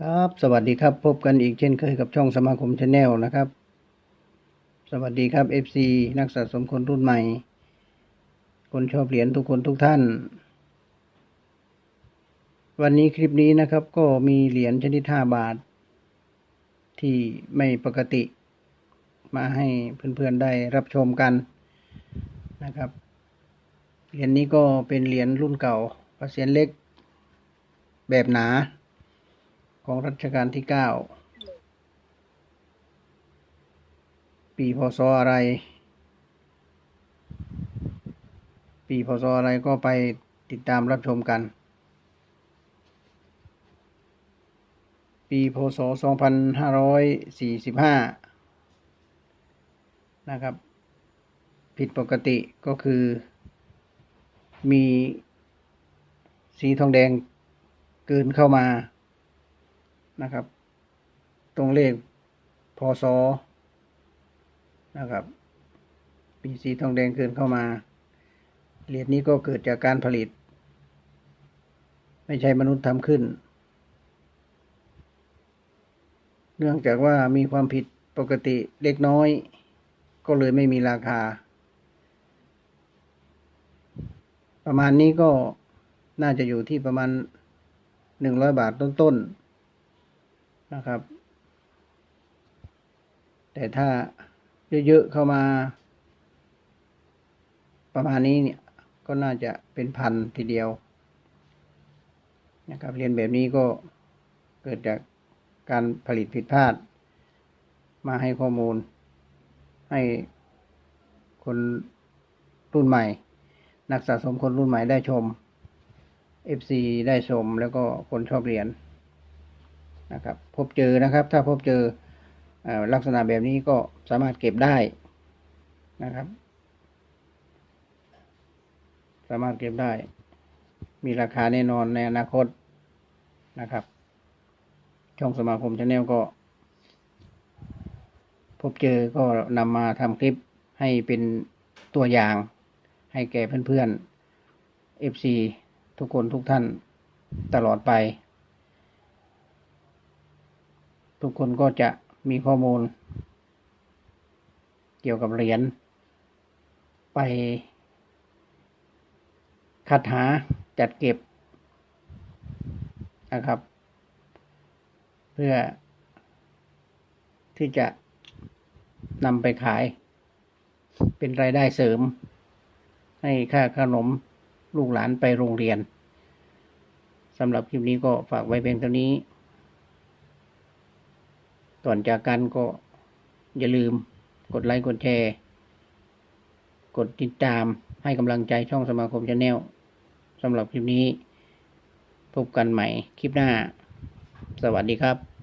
ครับสวัสดีครับพบกันอีกเช่นเคยกับช่องสมาคมชาแนลนะครับ สวัสดีครับ FC นักสะสมคนรุ่นใหม่ คนชอบเหรียญทุกคนทุกท่าน วันนี้คลิปนี้นะครับ ก็มีเหรียญชนิด 5 บาท ที่ไม่ปกติ มาให้เพื่อนๆได้รับชมกันนะครับเหรียญนี้ก็เป็นเหรียญรุ่นเก่าปร์เซ็นเล็กแบบหนา ของรัชกาลที่เก้าปีพศอะไร ปีพศอะไรก็ไปติดตามรับชมกัน ปีพศสองพันห้าร้อยสี่สิบห้านะครับ ผิดปกติก็คือ มีสีทองแดงเกินเข้ามา นะครับ ตรงเลขพศนะครับ ปีสีทองแดงเกินเข้ามา เหรียญนี้ก็เกิดจากการผลิต ไม่ใช่มนุษย์ทำขึ้น เนื่องจากว่ามีความผิดปกติเล็กน้อย ก็เลยไม่มีราคา ประมาณนี้ก็น่าจะอยู่ที่ประมาณหนึ่งร้อยบาทต้นๆ นะครับ แต่ถ้าเยอะๆเข้ามา ประมาณนี้เนี่ยก็น่าจะเป็นพันทีเดียวนะครับเรียนแบบนี้ก็เกิดจากการผลิตผิดพลาด มาให้ข้อมูล ให้คนรุ่นใหม่ นักสะสมคนรุ่นใหม่ได้ชม FC ได้ชมแล้วก็คนชอบเรียน นะครับ พบเจอนะครับ ถ้าพบเจออลักษณะแบบนี้ก็สามารถเก็บได้นะครับ สามารถเก็บได้ มีราคาแน่นอนในอนาคตนะครับ ช่องสมาคมชาแนลก็ พบเจอก็นำมาทำคลิปให้เป็นตัวอย่าง ให้แก่เพื่อนๆ FC ทุกคนทุกท่านตลอดไป ทุกคนก็จะมีข้อมูล เกี่ยวกับเหรียญไปคัดหาจัดเก็บนะครับ เพื่อที่จะนำไปขาย เป็นรายได้เสริม ให้ค่าขนมลูกหลานไปโรงเรียนสำหรับคลิปนี้ก็ฝากไว้เพียงเท่านี้ ก่อนจากกันก็อย่าลืมกดไลค์กดแชร์กดติดตามให้กำลังใจช่องสมาคมชาแนลสำหรับคลิปนี้ พบกันใหม่คลิปหน้า สวัสดีครับ